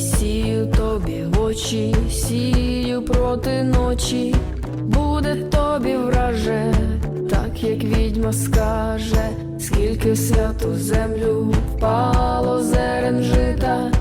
Сію тобі в очі, сію проти ночі, буде тобі враже, так як відьма скаже, скільки в святу землю впало зерен жита,